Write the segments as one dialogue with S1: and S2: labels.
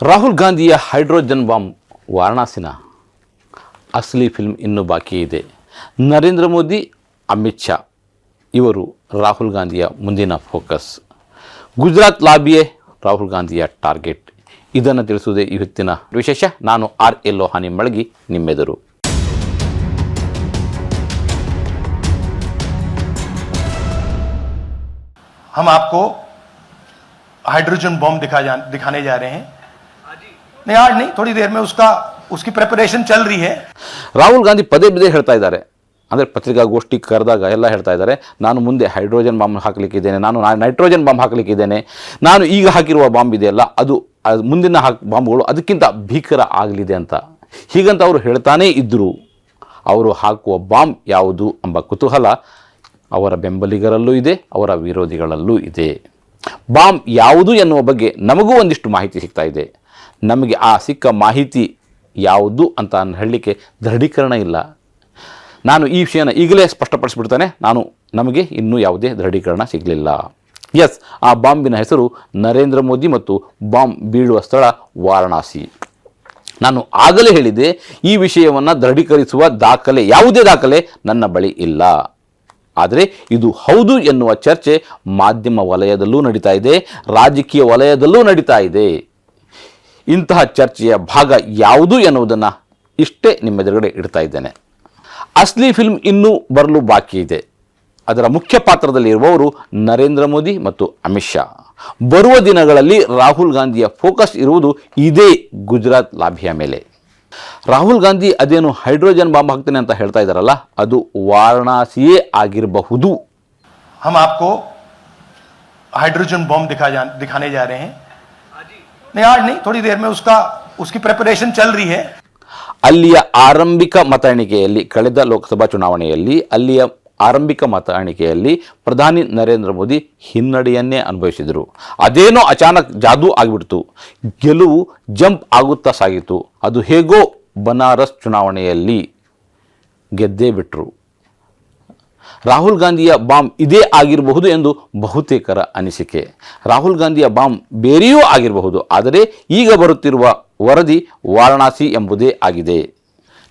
S1: ರಾಹುಲ್ ಗಾಂಧಿಯ hydrogen bomb ವಾರಣಾಸಿನ ಅಸಲಿ film ಇನ್ನೂ ಬಾಕಿ ಇದೆ ನರೇಂದ್ರ ಮೋದಿ ಅಮಿತ್ ಶಾ ಇವರು ರಾಹುಲ್ ಗಾಂಧಿಯ ಮುಂದಿನ ಫೋಕಸ್ ಗುಜರಾತ್ ಲಾಬಿಯೇ ರಾಹುಲ್ ಗಾಂಧಿಯ ಟಾರ್ಗೆಟ್ ಇದನ್ನು ತಿಳಿಸುವುದೇ ಇವತ್ತಿನ ವಿಶೇಷ ನಾನು ಆರ್ ಎಲ್ ಲೋಹಾನಿ ಮಳಗಿ ನಿಮ್ಮೆದುರು
S2: हम आपको हाइड्रोजन बॉम्ब दिखा जा दिखाने जा रहे हैं नहीं आज नहीं थोड़ी देर में उसका उसकी प्रिपरेशन चल रही है
S1: ರಾಹುಲ್ ಗಾಂಧಿ ಪದೇ ಪದೇ ಹೇಳ್ತಾ ಇದ್ದಾರೆ ಅಂದರೆ ಪತ್ರಿಕಾಗೋಷ್ಠಿ ಕರೆದಾಗ ಎಲ್ಲ ಹೇಳ್ತಾ ಇದ್ದಾರೆ ನಾನು ಮುಂದೆ ಹೈಡ್ರೋಜನ್ ಬಾಂಬ್ ಹಾಕಲಿಕ್ಕಿದ್ದೇನೆ ನಾನು ನಾ- ನೈಟ್ರೋಜನ್ ಬಾಂಬ್ ಹಾಕಲಿಕ್ಕಿದ್ದೇನೆ ನಾನು ಈಗ ಹಾಕಿರುವ ಬಾಂಬ್ ಇದೆಯಲ್ಲ ಅದು ಅದು ಮುಂದಿನ ಹಾಕ್ ಬಾಂಬ್ಗಳು ಅದಕ್ಕಿಂತ ಭೀಕರ ಆಗಲಿದೆ ಅಂತ ಹೀಗಂತ ಅವರು ಹೇಳ್ತಾನೇ ಇದ್ದರು ಅವರು ಹಾಕುವ ಬಾಂಬ್ ಯಾವುದು ಎಂಬ ಕುತೂಹಲ ಅವರ ಬೆಂಬಲಿಗರಲ್ಲೂ ಇದೆ ಅವರ ವಿರೋಧಿಗಳಲ್ಲೂ ಇದೆ ಬಾಂಬ್ ಯಾವುದು ಎನ್ನುವ ಬಗ್ಗೆ ನಮಗೂ ಒಂದಿಷ್ಟು ಮಾಹಿತಿ ಸಿಗ್ತಾ ಇದೆ ನಮಗೆ ಆ ಸಿಕ್ಕ ಮಾಹಿತಿ ಯಾವುದು ಅಂತ ಹೇಳಲಿಕ್ಕೆ ದೃಢೀಕರಣ ಇಲ್ಲ. ನಾನು ಈ ವಿಷಯನ ಈಗಲೇ ಸ್ಪಷ್ಟಪಡಿಸ್ಬಿಡ್ತಾನೆ. ನಾನು ನಮಗೆ ಇನ್ನೂ ಯಾವುದೇ ದೃಢೀಕರಣ ಸಿಗಲಿಲ್ಲ. ಎಸ್ ಆ ಬಾಂಬಿನ ಹೆಸರು ನರೇಂದ್ರ ಮೋದಿ ಮತ್ತು ಬಾಂಬ್ ಬೀಳುವ ಸ್ಥಳ ವಾರಣಾಸಿ. ನಾನು ಆಗಲೇ ಹೇಳಿದೆ ಈ ವಿಷಯವನ್ನು ದೃಢೀಕರಿಸುವ ದಾಖಲೆ, ಯಾವುದೇ ದಾಖಲೆ ನನ್ನ ಬಳಿ ಇಲ್ಲ. ಆದರೆ ಇದು ಹೌದು ಎನ್ನುವ ಚರ್ಚೆ ಮಾಧ್ಯಮ ವಲಯದಲ್ಲೂ ನಡೀತಾ ಇದೆ, ರಾಜಕೀಯ ವಲಯದಲ್ಲೂ ನಡೀತಾ ಇದೆ. ಇಂತಹ ಚರ್ಚೆಯ ಭಾಗ ಯಾವುದು ಎನ್ನುವುದನ್ನು ಇಷ್ಟೇ ನಿಮ್ಮ ಎದುರುಗಡೆ ಇಡ್ತಾ ಇದ್ದೇನೆ. ಅಸ್ಲಿ ಫಿಲ್ಮ್ ಇನ್ನೂ ಬರಲು ಬಾಕಿ ಇದೆ. ಅದರ ಮುಖ್ಯ ಪಾತ್ರದಲ್ಲಿ ಇರುವವರು ನರೇಂದ್ರ ಮೋದಿ ಮತ್ತು ಅಮಿತ್ ಶಾ. ಬರುವ ದಿನಗಳಲ್ಲಿ ರಾಹುಲ್ ಗಾಂಧಿಯ ಫೋಕಸ್ ಇರುವುದು ಇದೇ ಗುಜರಾತ್ ಲಾಭಿಯ ಮೇಲೆ. ರಾಹುಲ್ ಗಾಂಧಿ ಅದೇನು ಹೈಡ್ರೋಜನ್ ಬಾಂಬ್ ಹಾಕ್ತೇನೆ ಅಂತ ಹೇಳ್ತಾ ಇದ್ದಾರಲ್ಲ, ಅದು ವಾರಣಾಸಿಯೇ ಆಗಿರಬಹುದು.
S2: ಹಮ್ ಆಪ್ಕೋ ಹೈಡ್ರೋಜನ್ ಬಾಂಬ್ ದಿಖಾ ದಿಖಾನೆ ಜಾ ರಹೇ नहीं आज नहीं थोड़ी देर में उसका उसकी प्रिपरेशन चल रही है
S1: ಅಲ್ಲಿಯ ಆರಂಭಿಕ ಮತ ಎಣಿಕೆಯಲ್ಲಿ ಕಳೆದ ಲೋಕಸಭಾ ಚುನಾವಣೆಯಲ್ಲಿ ಅಲ್ಲಿಯ ಆರಂಭಿಕ ಮತ ಎಣಿಕೆಯಲ್ಲಿ ಪ್ರಧಾನಿ ನರೇಂದ್ರ ಮೋದಿ ಹಿನ್ನಡೆಯನ್ನೇ ಅನುಭವಿಸಿದರು ಅದೇನೋ ಅಚಾನಕ್ ಜಾದೂ ಆಗಿಬಿಡ್ತು ಗೆಲುವು ಜಂಪ್ ಆಗುತ್ತಾ ಸಾಗಿತು ಅದು ಹೇಗೋ ಬನಾರಸ್ ಚುನಾವಣೆಯಲ್ಲಿ ಗೆದ್ದೇ ಬಿಟ್ಟರು ರಾಹುಲ್ ಗಾಂಧಿಯ ಬಾಂಬ್ ಇದೇ ಆಗಿರಬಹುದು ಎಂದು ಬಹುತೇಕರ ಅನಿಸಿಕೆ. ರಾಹುಲ್ ಗಾಂಧಿಯ ಬಾಂಬ್ ಬೇರೆಯೂ ಆಗಿರಬಹುದು, ಆದರೆ ಈಗ ಬರುತ್ತಿರುವ ವರದಿ ವಾರಣಾಸಿ ಎಂಬುದೇ ಆಗಿದೆ.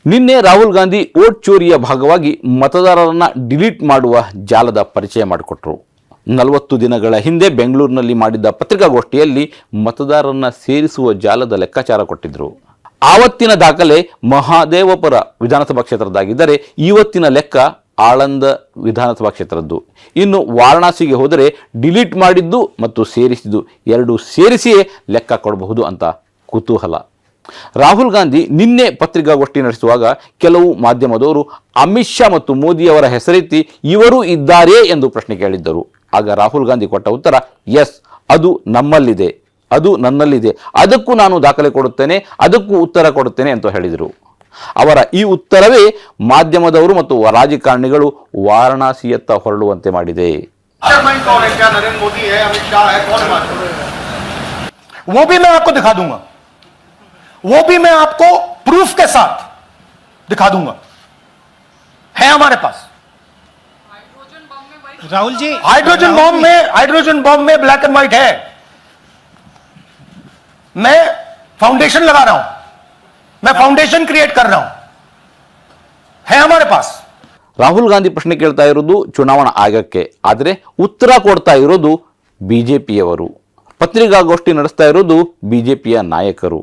S1: ನಿನ್ನೆ ರಾಹುಲ್ ಗಾಂಧಿ ಓಟ್ ಚೋರಿಯ ಭಾಗವಾಗಿ ಮತದಾರರನ್ನು ಡಿಲೀಟ್ ಮಾಡುವ ಜಾಲದ ಪರಿಚಯ ಮಾಡಿಕೊಟ್ರು. ನಲವತ್ತು ದಿನಗಳ ಹಿಂದೆ ಬೆಂಗಳೂರಿನಲ್ಲಿ ಮಾಡಿದ್ದ ಪತ್ರಿಕಾಗೋಷ್ಠಿಯಲ್ಲಿ ಮತದಾರರನ್ನು ಸೇರಿಸುವ ಜಾಲದ ಲೆಕ್ಕಾಚಾರ ಕೊಟ್ಟಿದ್ದರು ಆವತ್ತಿನ ದಾಖಲೆ ಮಹಾದೇವಪುರ ವಿಧಾನಸಭಾ ಕ್ಷೇತ್ರದ್ದಾಗಿದ್ದರೆ, ಇವತ್ತಿನ ಲೆಕ್ಕ ಆಳಂದ ವಿಧಾನಸಭಾ ಕ್ಷೇತ್ರದ್ದು. ಇನ್ನು ವಾರಣಾಸಿಗೆ ಹೋದರೆ ಡಿಲೀಟ್ ಮಾಡಿದ್ದು ಮತ್ತು ಸೇರಿಸಿದ್ದು ಎರಡು ಸೇರಿಸಿಯೇ ಲೆಕ್ಕ ಕೊಡಬಹುದು ಅಂತ ಕುತೂಹಲ. ರಾಹುಲ್ ಗಾಂಧಿ ನಿನ್ನೆ ಪತ್ರಿಕಾಗೋಷ್ಠಿ ನಡೆಸುವಾಗ ಕೆಲವು ಮಾಧ್ಯಮದವರು ಅಮಿತ್ ಶಾ ಮತ್ತು ಮೋದಿಯವರ ಹೆಸರೆತ್ತಿ ಇವರೂ ಇದ್ದಾರೆ ಎಂದು ಪ್ರಶ್ನೆ ಕೇಳಿದ್ದರು. ಆಗ ರಾಹುಲ್ ಗಾಂಧಿ ಕೊಟ್ಟ ಉತ್ತರ, ಎಸ್, ಅದು ನಮ್ಮಲ್ಲಿದೆ, ಅದು ನನ್ನಲ್ಲಿದೆ, ಅದಕ್ಕೂ ನಾನು ದಾಖಲೆ ಕೊಡುತ್ತೇನೆ, ಅದಕ್ಕೂ ಉತ್ತರ ಕೊಡುತ್ತೇನೆ ಅಂತ ಹೇಳಿದರು. ಅವರ ಈ ಉತ್ತರವೇ ಮಾಧ್ಯಮದವರು ಮತ್ತು ರಾಜಕಾರಣಿಗಳು ವಾರಣಾಸಿಯತ್ತ ಹೊರಡುವಂತೆ ಮಾಡಿದೆ
S2: मास्टरमाइंड कौन है क्या नरेंद्र मोदी है अमित शाह है कौन है मास्टरमाइंड वो भी मैं आपको दिखा दूंगा वो भी मैं आपको प्रूफ के साथ दिखा दूंगा है हमारे पास
S3: राहुल जी
S2: हाइड्रोजन बॉम्ब में हाइड्रोजन बॉम्ब में ब्लैक एंड व्हाइट है मैं फाउंडेशन लगा रहा हूं मैं फाउंडेशन क्रिएट कर रहा हूं है हमारे पास
S1: ರಾಹುಲ್ ಗಾಂಧಿ ಪ್ರಶ್ನೆ ಕೇಳ್ತಾ ಇರೋದು ಚುನಾವಣಾ ಆಯೋಗಕ್ಕೆ ಆದರೆ ಉತ್ತರ ಕೊಡ್ತಾ ಇರೋದು ಬಿ ಜೆ ಪಿಯವರು ಪತ್ರಿಕಾಗೋಷ್ಠಿ ನಡೆಸ್ತಾ ಇರೋದು ಬಿ ಜೆ ಪಿಯ ನಾಯಕರು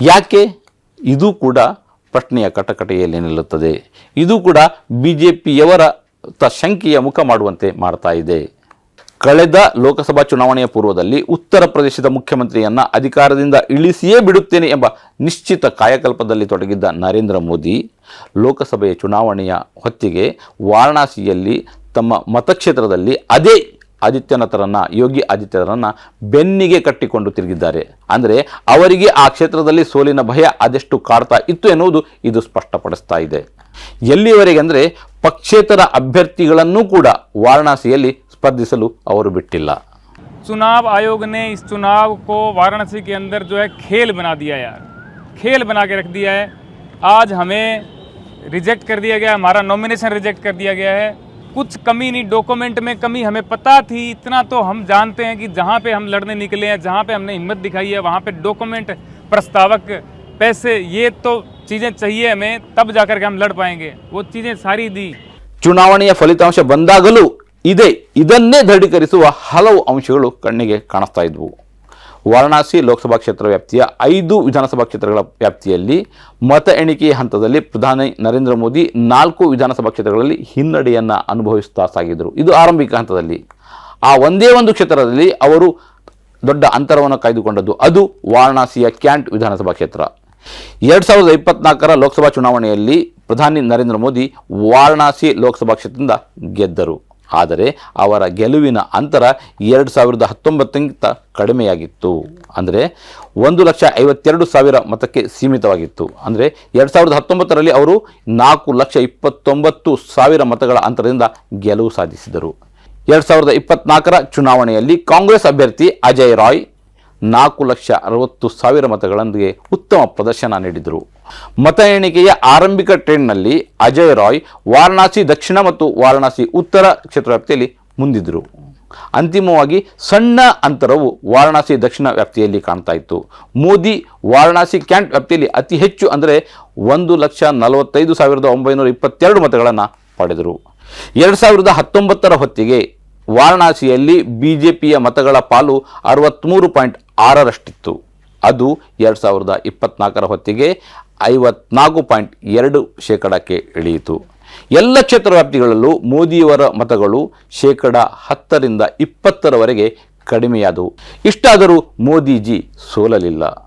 S1: ಯಾಕೆ ಇದು ಕೂಡ ಪ್ರಶ್ನೆಯ ಕಟಕಟೆಯಲ್ಲಿ ನಿಲ್ಲುತ್ತದೆ ಇದು ಕೂಡ ಬಿ ಜೆ ಪಿಯವರ ತ ಶಂಕೆಯ ಮುಖ ಮಾಡುವಂತೆ ಮಾಡ್ತಾ ಇದೆ ಕಳೆದ ಲೋಕಸಭಾ ಚುನಾವಣೆಯ ಪೂರ್ವದಲ್ಲಿ ಉತ್ತರ ಪ್ರದೇಶದ ಮುಖ್ಯಮಂತ್ರಿಯನ್ನು ಅಧಿಕಾರದಿಂದ ಇಳಿಸಿಯೇ ಬಿಡುತ್ತೇನೆ ಎಂಬ ನಿಶ್ಚಿತ ಕಾಯಕಲ್ಪದಲ್ಲಿ ತೊಡಗಿದ್ದ ನರೇಂದ್ರ ಮೋದಿ ಲೋಕಸಭೆಯ ಚುನಾವಣೆಯ ಹೊತ್ತಿಗೆ ವಾರಣಾಸಿಯಲ್ಲಿ ತಮ್ಮ ಮತಕ್ಷೇತ್ರದಲ್ಲಿ ಅದೇ ಆದಿತ್ಯನಾಥರನ್ನು, ಯೋಗಿ ಆದಿತ್ಯನಾಥರನ್ನು ಬೆನ್ನಿಗೆ ಕಟ್ಟಿಕೊಂಡು ತಿರುಗಿದ್ದಾರೆ. ಅಂದರೆ ಅವರಿಗೆ ಆ ಕ್ಷೇತ್ರದಲ್ಲಿ ಸೋಲಿನ ಭಯ ಅದೆಷ್ಟು ಕಾಡ್ತಾ ಇತ್ತು ಎನ್ನುವುದು ಇದು ಸ್ಪಷ್ಟಪಡಿಸ್ತಾ ಇದೆ. ಎಲ್ಲಿವರೆಗೆ ಅಂದರೆ ಪಕ್ಷೇತರ ಅಭ್ಯರ್ಥಿಗಳನ್ನೂ ಕೂಡ ವಾರಣಾಸಿಯಲ್ಲಿ ಸ್ಪರ್ಧಿಸಲು ಅವರು ಬಿಟ್ಟಿಲ್ಲ
S3: चुनाव आयोग ने इस चुनाव को वाराणसी के अंदर जो है खेल बना दिया यार खेल बना के रख दिया है आज हमें रिजेक्ट कर दिया गया हमारा नॉमिनेशन रिजेक्ट कर दिया गया है कुछ कमी नहीं डॉक्यूमेंट में कमी हमें पता थी इतना तो हम जानते हैं कि जहाँ पे हम लड़ने निकले हैं जहाँ पे हमने हिम्मत दिखाई है वहाँ पे डॉक्यूमेंट प्रस्तावक पैसे ये तो चीज़ें चाहिए हमें तब जा कर के हम लड़ पाएंगे वो चीज़ें सारी दी
S1: ಚುನಾವಣೆಯ ಫಲಿತಾಂಶ ಬಂದಾಗಲೂ ಇದೆ. ಇದನ್ನೇ ದೃಢೀಕರಿಸುವ ಹಲವು ಅಂಶಗಳು ಕಣ್ಣಿಗೆ ಕಾಣಿಸ್ತಾ ಇದ್ವು. ವಾರಣಾಸಿ ಲೋಕಸಭಾ ಕ್ಷೇತ್ರ ವ್ಯಾಪ್ತಿಯ ಐದು ವಿಧಾನಸಭಾ ಕ್ಷೇತ್ರಗಳ ವ್ಯಾಪ್ತಿಯಲ್ಲಿ ಮತ ಎಣಿಕೆಯ ಹಂತದಲ್ಲಿ ಪ್ರಧಾನಿ ನರೇಂದ್ರ ಮೋದಿ ನಾಲ್ಕು ವಿಧಾನಸಭಾ ಕ್ಷೇತ್ರಗಳಲ್ಲಿ ಹಿನ್ನಡೆಯನ್ನು ಅನುಭವಿಸ್ತಾ ಸಾಗಿದರು. ಇದು ಆರಂಭಿಕ ಹಂತದಲ್ಲಿ. ಆ ಒಂದೇ ಒಂದು ಕ್ಷೇತ್ರದಲ್ಲಿ ಅವರು ದೊಡ್ಡ ಅಂತರವನ್ನು ಕಾಯ್ದುಕೊಂಡದ್ದು ಅದು ವಾರಣಾಸಿಯ ಕ್ಯಾಂಟ್ ವಿಧಾನಸಭಾ ಕ್ಷೇತ್ರ. ಎರಡು ಸಾವಿರದ ಇಪ್ಪತ್ನಾಲ್ಕರ ಲೋಕಸಭಾ ಚುನಾವಣೆಯಲ್ಲಿ ಪ್ರಧಾನಿ ನರೇಂದ್ರ ಮೋದಿ ವಾರಣಾಸಿ ಲೋಕಸಭಾ ಕ್ಷೇತ್ರದಿಂದ ಗೆದ್ದರು. ಆದರೆ ಅವರ ಗೆಲುವಿನ ಅಂತರ ಎರಡು ಸಾವಿರದ ಹತ್ತೊಂಬತ್ತಕ್ಕಿಂತ ಕಡಿಮೆಯಾಗಿತ್ತು. ಅಂದರೆ ಒಂದು ಲಕ್ಷ ಐವತ್ತೆರಡು ಸಾವಿರ ಮತಕ್ಕೆ ಸೀಮಿತವಾಗಿತ್ತು. ಅಂದರೆ ಎರಡು ಸಾವಿರದ ಹತ್ತೊಂಬತ್ತರಲ್ಲಿ ಅವರು ನಾಲ್ಕು ಲಕ್ಷ ಇಪ್ಪತ್ತೊಂಬತ್ತು ಸಾವಿರ ಮತಗಳ ಅಂತರದಿಂದ ಗೆಲುವು ಸಾಧಿಸಿದರು. ಎರಡು ಸಾವಿರದ ಇಪ್ಪತ್ನಾಲ್ಕರ ಚುನಾವಣೆಯಲ್ಲಿ ಕಾಂಗ್ರೆಸ್ ಅಭ್ಯರ್ಥಿ ಅಜಯ್ ರಾಯ್ ನಾಲ್ಕು ಲಕ್ಷ ಅರವತ್ತು ಸಾವಿರ ಮತಗಳೊಂದಿಗೆ ಉತ್ತಮ ಪ್ರದರ್ಶನ ನೀಡಿದರು. ಮತ ಎಣಿಕೆಯ ಆರಂಭಿಕ ಟ್ರೆಂಡ್ನಲ್ಲಿ ಅಜಯ್ ರಾಯ್ ವಾರಣಾಸಿ ದಕ್ಷಿಣ ಮತ್ತು ವಾರಣಾಸಿ ಉತ್ತರ ಕ್ಷೇತ್ರ ವ್ಯಾಪ್ತಿಯಲ್ಲಿ ಮುಂದಿದ್ದರು. ಅಂತಿಮವಾಗಿ ಸಣ್ಣ ಅಂತರವು ವಾರಣಾಸಿ ದಕ್ಷಿಣ ವ್ಯಾಪ್ತಿಯಲ್ಲಿ ಕಾಣ್ತಾ ಇತ್ತು. ಮೋದಿ ವಾರಣಾಸಿ ಕ್ಯಾಂಟ್ ವ್ಯಾಪ್ತಿಯಲ್ಲಿ ಅತಿ ಹೆಚ್ಚು ಅಂದರೆ ಒಂದು ಲಕ್ಷ ನಲವತ್ತೈದು ಸಾವಿರದ ಒಂಬೈನೂರ ಇಪ್ಪತ್ತೆರಡು ಮತಗಳನ್ನು ಪಡೆದರು. ಎರಡು ಸಾವಿರದ ಹತ್ತೊಂಬತ್ತರ ಹೊತ್ತಿಗೆ ವಾರಣಾಸಿಯಲ್ಲಿ ಬಿಜೆಪಿಯ ಮತಗಳ ಪಾಲು ಅರವತ್ತ್ಮೂರು ಪಾಯಿಂಟ್ ಆರರಷ್ಟಿತ್ತು. ಅದು ಎರಡು ಸಾವಿರದ ಇಪ್ಪತ್ನಾಲ್ಕರ ಹೊತ್ತಿಗೆ ಐವತ್ನಾಲ್ಕು ಪಾಯಿಂಟ್ ಎರಡು ಶೇಕಡಕ್ಕೆ ಇಳಿಯಿತು. ಎಲ್ಲ ಕ್ಷೇತ್ರ ವ್ಯಾಪ್ತಿಗಳಲ್ಲೂ ಮೋದಿಯವರ ಮತಗಳು ಶೇಕಡ ಹತ್ತರಿಂದ ಇಪ್ಪತ್ತರವರೆಗೆ ಕಡಿಮೆಯಾದವು. ಇಷ್ಟಾದರೂ ಮೋದಿಜಿ ಸೋಲಲಿಲ್ಲ.